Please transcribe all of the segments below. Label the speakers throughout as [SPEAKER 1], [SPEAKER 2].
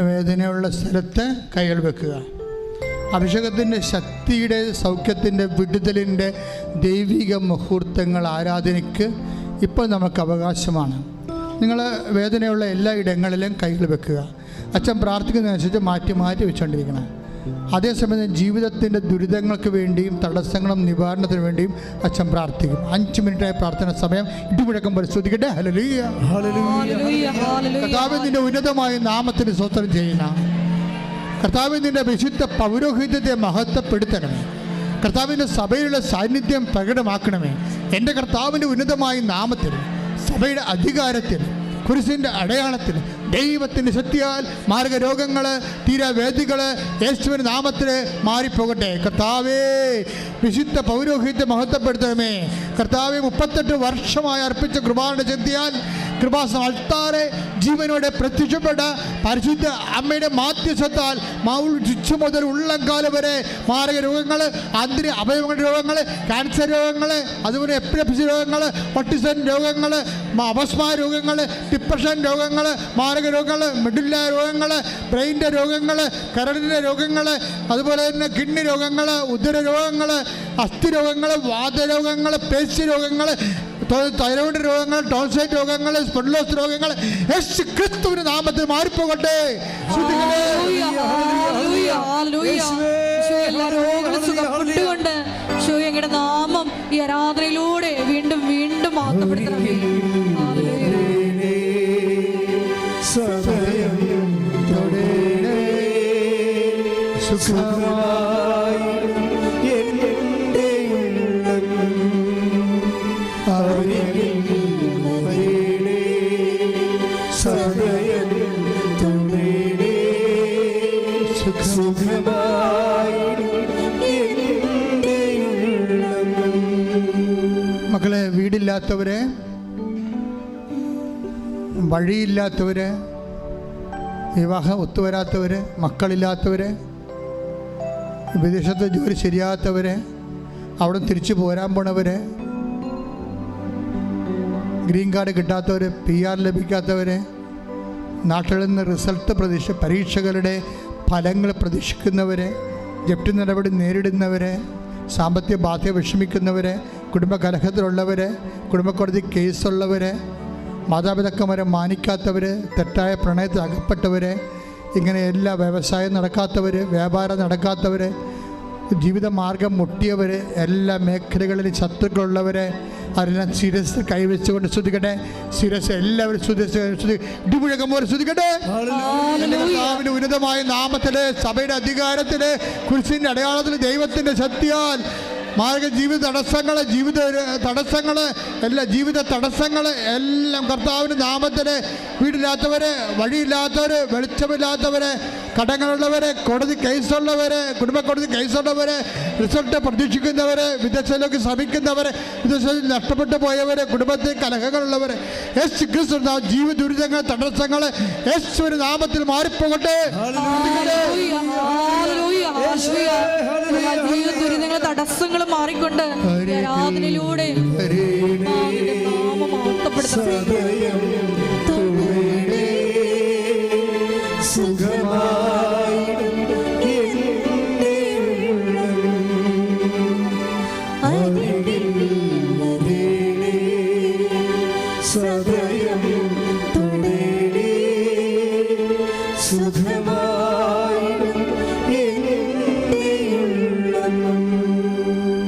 [SPEAKER 1] വേദനയുള്ള സ്ഥലത്ത് കൈകൾ വെക്കുക. അഭിഷേകത്തിന്റെ ശക്തിയുടെ സൗഖ്യത്തിന്റെ വിടുതലിന്റെ ദൈവിക മുഹൂർത്തങ്ങൾ ആരാധനയ്ക്ക് ഇപ്പോൾ നമുക്ക് അവകാശമാണ്. നിങ്ങൾ വേദനയുള്ള എല്ലാ ഇടങ്ങളിലും കൈകൾ വെക്കുക. അച്ഛൻ പ്രാർത്ഥിക്കുന്നതനുസരിച്ച് മാറ്റി മാറ്റി വെച്ചുകൊണ്ടിരിക്കണം അതേസമയം ജീവിതത്തിന്റെ ദുരിതങ്ങൾക്ക് വേണ്ടിയും തടസ്സങ്ങളും നിവാരണത്തിന് വേണ്ടിയും അച്ഛൻ പ്രാർത്ഥിക്കും. അഞ്ച് മിനിറ്റായ പ്രാർത്ഥന സമയം ഇടിമുഴക്കം പരിശോധിക്കട്ടെ ഹലലീയ. കർത്താവിന്റെ ഉന്നതമായ നാമത്തിന് സ്വത്രം ചെയ്യുന്ന കർത്താവിന്റെ വിശുദ്ധ പൗരോഹിത്യത്തെ മഹത്വപ്പെടുത്തണമേ. കർത്താവിന്റെ സഭയിലുള്ള സാന്നിധ്യം പ്രകടമാക്കണമേ. എന്റെ കർത്താവിന്റെ ഉന്നതമായ നാമത്തിൽ സഭയുടെ അധികാരത്തിൽ കുരിശിന്റെ അടയാളത്തിൽ ദൈവത്തിന്റെ ശക്തിയാൽ മാർഗരോഗങ്ങൾ തീരാവേദികൾ യേശുവിന്റെ നാമത്തിൽ മാറിപ്പോകട്ടെ. കർത്താവേ വിശുദ്ധ പൗരോഹിത്യം മഹത്വപ്പെടുത്തണമേ. കർത്താവെ മുപ്പത്തെട്ട് വർഷമായി അർപ്പിച്ച കൃപാന്റെ ശക്തിയാൽ കൃപാസനം അൾത്താറെ ജീവനോടെ പ്രത്യക്ഷപ്പെട്ട പരിശുദ്ധ അമ്മയുടെ മാധ്യസ്ഥത്താൽ മൗൾ ചുച്ചു മുതൽ ഉള്ളംകാലം വരെ മാരക രോഗങ്ങൾ അതിന് അവയവങ്ങളുടെ രോഗങ്ങൾ ക്യാൻസർ രോഗങ്ങൾ അതുപോലെ എപ്പിലപ്സി രോഗങ്ങൾ പട്ടിസൻ രോഗങ്ങൾ അപസ്മാ രോഗങ്ങൾ ഡിപ്രഷൻ രോഗങ്ങൾ മാരക രോഗങ്ങൾ മിഡില്ല രോഗങ്ങൾ ബ്രെയിന്റെ രോഗങ്ങൾ കരടിന്റെ രോഗങ്ങൾ അതുപോലെ തന്നെ കിഡ്നി രോഗങ്ങൾ ഉദര രോഗങ്ങൾ അസ്ഥി രോഗങ്ങൾ വാതരോഗങ്ങൾ പേശി രോഗങ്ങൾ തൈറോയിഡ് രോഗങ്ങൾ ടോൺസൈറ്റ് രോഗങ്ങൾ സ്പെഡ്ലോസ് രോഗങ്ങൾ യേശു ക്രിസ്തുവിന്റെ നാമത്തിൽ മാറിപ്പോകട്ടെ. ശ്രദ്ധിക്കണേ.
[SPEAKER 2] Hallelujah, hallelujah, hallelujah. ഈശോ എല്ലാ രോഗങ്ങളും സുഖപ്പെട്ടുകൊണ്ട് ഈശോ നാമം ഈ ആരാധനയിലൂടെ വീണ്ടും വീണ്ടും മാറ്റപ്പെടുത്തണമേ.
[SPEAKER 1] മക്കളെ വീടില്ലാത്തവര് വഴിയില്ലാത്തവര് വിവാഹം ഒത്തുവരാത്തവര് മക്കളില്ലാത്തവര് വിദേശത്ത് ജോലി ശരിയാകാത്തവര് അവിടെ തിരിച്ചു പോരാൻ പോണവര് ഗ്രീൻ കാർഡ് കിട്ടാത്തവർ പി ആർ ലഭിക്കാത്തവർ നാട്ടിൽ നിന്ന് റിസൾട്ട് പ്രതീക്ഷ പരീക്ഷകളുടെ ഫലങ്ങൾ പ്രതീക്ഷിക്കുന്നവരെ ജപ്തി നടപടി നേരിടുന്നവരെ സാമ്പത്തിക ബാധ്യത വിഷമിക്കുന്നവരെ കുടുംബ കലഹത്തിലുള്ളവർ കുടുംബക്കോടതി കേസുള്ളവർ മാതാപിതാക്കന്മാരെ മാനിക്കാത്തവർ തെറ്റായ പ്രണയത്തിൽ അകപ്പെട്ടവർ ഇങ്ങനെ എല്ലാ വ്യവസായം നടക്കാത്തവർ വ്യാപാരം നടക്കാത്തവർ ജീവിതമാർഗം മുട്ടിയവർ എല്ലാ മേഖലകളിലും ശത്രുക്കളുള്ളവരെ അതെല്ലാം ശിരസ് കൈവച്ചുകൊണ്ട് ശ്രദ്ധിക്കട്ടെ ശിരസ് എല്ലാവരും ഇടിമുഴക്കം പോലെ ശ്രദ്ധിക്കട്ടെ ഉന്നതമായ നാമത്തിൽ സഭയുടെ അധികാരത്തിൽ കുരിശിന്റെ അടയാളത്തിൽ ദൈവത്തിന്റെ ശക്തിയാൽ മാർഗ ജീവിത തടസ്സങ്ങൾ ജീവിത തടസ്സങ്ങൾ എല്ലാ ജീവിത തടസ്സങ്ങൾ എല്ലാം കർത്താവിന്റെ നാമത്തിൽ വീടില്ലാത്തവര് വഴിയില്ലാത്തവര് വെളിച്ചമില്ലാത്തവര് കടങ്ങളുള്ളവര് കോടതി കേസുള്ളവരെ കുടുംബ കോടതി കേസുള്ളവരെ റിസൾട്ട് പ്രതീക്ഷിക്കുന്നവരെ വിദേശത്തിലേക്ക് ശ്രമിക്കുന്നവരെ വിദേശത്തിൽ നഷ്ടപ്പെട്ടു പോയവരെ കുടുംബത്തിൽ കലഹങ്ങളുള്ളവരെ യേശു ക്രിസ്തു ജീവ ദുരിതങ്ങൾ തടസ്സങ്ങൾ യേശുവിന്റെ നാമത്തിൽ മാറിപ്പോകട്ടെ.
[SPEAKER 2] ജീവിത ദുരിതങ്ങളും മാറിക്കൊണ്ട് ആരാധനയിലൂടെ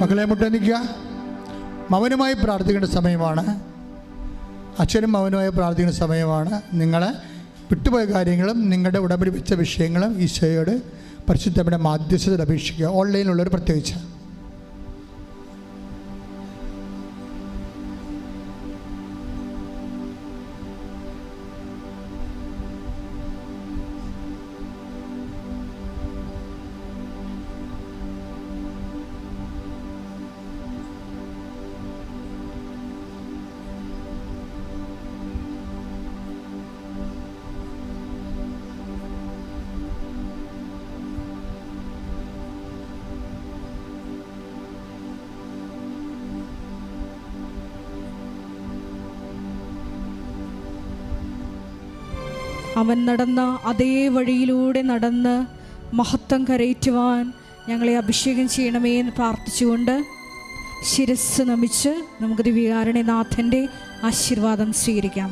[SPEAKER 1] മക്കളെ മുട്ടനിക്കുക മൗനമായി പ്രാർത്ഥിക്കേണ്ട സമയമാണ്. അച്ഛനും മൗനമായി പ്രാർത്ഥിക്കേണ്ട സമയമാണ്. നിങ്ങളെ വിട്ടുപോയ കാര്യങ്ങളും നിങ്ങളുടെ ഉടപിടിപ്പിച്ച വിഷയങ്ങളും ഈശോയോട് പരിശുദ്ധമ്മയുടെ മാധ്യസ്ഥത അപേക്ഷിക്കുക. ഓൺലൈനിലുള്ളവർ പ്രത്യേകിച്ച്.
[SPEAKER 3] അവൻ നടന്ന അതേ വഴിയിലൂടെ നടന്ന് മഹത്വം കരയറ്റുവാൻ ഞങ്ങളെ അഭിഷേകം ചെയ്യണമേ എന്ന് പ്രാർത്ഥിച്ചുകൊണ്ട് ശിരസ് നമിച്ച് നമുക്ക് ദിവ്യകാരണനാഥന്റെ ആശീർവാദം സ്വീകരിക്കാം.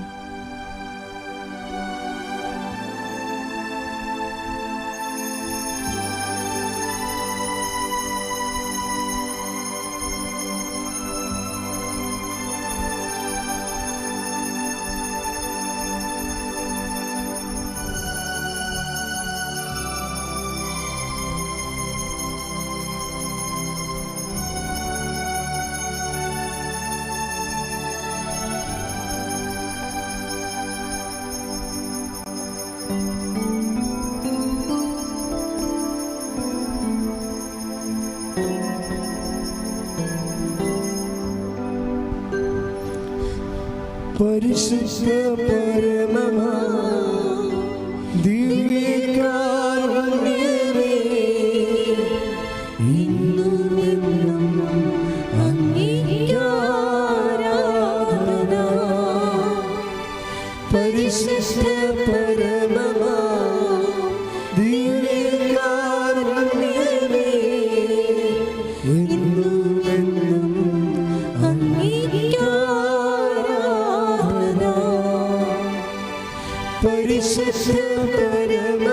[SPEAKER 2] പരിശുദ്ധ പരമ ദിവ്യകാരുണ്യമേ ഇന്നും എന്നും അംഗീകാരാധന. പരിശുദ്ധ പരമ പരിശുദ്ധ പരമ